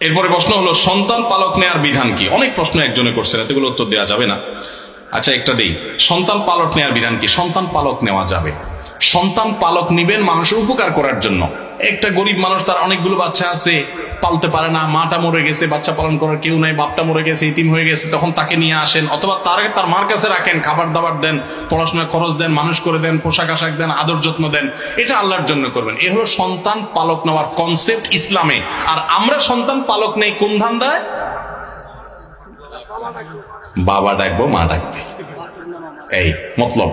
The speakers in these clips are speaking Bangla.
এরপরে প্রশ্ন হলো, সন্তান পালক নেয়ার বিধান কি? অনেক প্রশ্ন একজনে করছেন, এতগুলো উত্তর দেওয়া যাবে না। আচ্ছা একটা দেই। সন্তান পালক নেয়ার বিধান কি? সন্তান পালক নেওয়া যাবে। সন্তান পালক নিবেন মানুষের উপকার করার জন্য। একটা গরিব মানুষ, তার অনেকগুলো বাচ্চা আছে পালতে পারে না, মাটা মরে গেছে, বাচ্চা পালন করার কেউ নাই, বাপটা মরে গেছে ইতিম হয়ে গেছে, তখন তাকে নিয়ে আসেন। অথবা তার তার মার কাছে রাখেন খাবার দাবার দেন পড়াশোনা খরচ দেন, মানুষ করে দেন, পোশাক আশাক দেন, আদর যত্ন দেন। এটা আল্লাহর জন্য করবেন। এ হলো সন্তান পালক নেওয়ার কনসেপ্ট ইসলামে। আর আমরা সন্তান পালক নেই, কোন ধান্দায় বাবা ডাকবো, মা ডাকবে। এই, মতলব।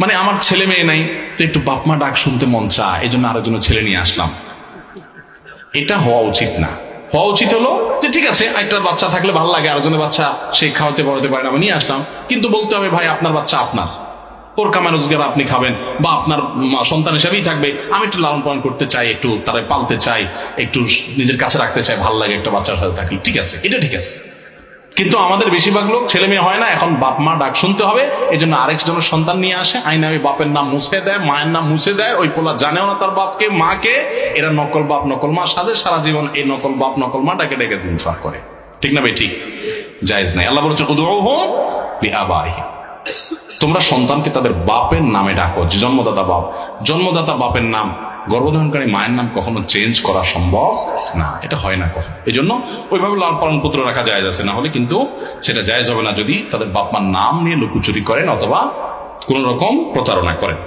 মানে আমার ছেলে মেয়ে নাই, তো একটু বাপ মা ডাক শুনতে মন চায় এই জন্য আরেকজন ছেলে নিয়ে আসলাম। এটা হওয়া উচিত না। হওয়া উচিত হলো যে ঠিক আছে, একটা বাচ্চা থাকলে ভালো লাগে, আরেকজনের বাচ্চা সে খাওয়াতে পড়াতে পারে না, আমি নিয়ে আসলাম। কিন্তু বলতে হবে, ভাই, আপনার বাচ্চা আপনার। ওর কামা রোজগার আপনি খাবেন বা আপনার সন্তান হিসাবেই থাকবে। আমি একটু লালন পালন করতে চাই, একটু তারা পালতে চাই, একটু নিজের কাছে রাখতে চাই, ভালো লাগে একটা বাচ্চার সাথে থাকলে। ঠিক আছে, এটা ঠিক আছে। কিন্তু আমাদের বেশিরভাগ লোক ছেলে মেয়ে হয় না, এখন বাপ মা ডাক শুনতে হবে এই জন্য আরেকজনের সন্তান নিয়ে আসে আইনা ওই বাপের নাম মুছে দেয়, মায়ের নাম মুছে দেয়, ওই পোলা জানেও না তার বাপকে, মাকে, এরা নকল বাপ, নকল মা সাথে সারা জীবন এই নকল বাপ, নকল মা ডাকে ডেকে দিন পার করে। ঠিক না ভাই? ঠিক। জায়েজ নাই। আল্লাহ বলছে লিআবাইহিম তোমরা সন্তানকে তাদের বাপের নামে ডাকো, যে জন্মদাতা বাপ। জন্মদাতা বাপের নাম গর্ভধারণকারী মায়ের নাম কখনো চেঞ্জ করা সম্ভব না। এটা হয় না কখনো। এই জন্য ওইভাবে লাল পালন পুত্র রাখা যায় আছে, না হলে কিন্তু সেটা জায়জ হবে না যদি তাদের বাপমার নাম নিয়ে লুকুচুরি করেন অথবা কোন রকম প্রতারণা করেন।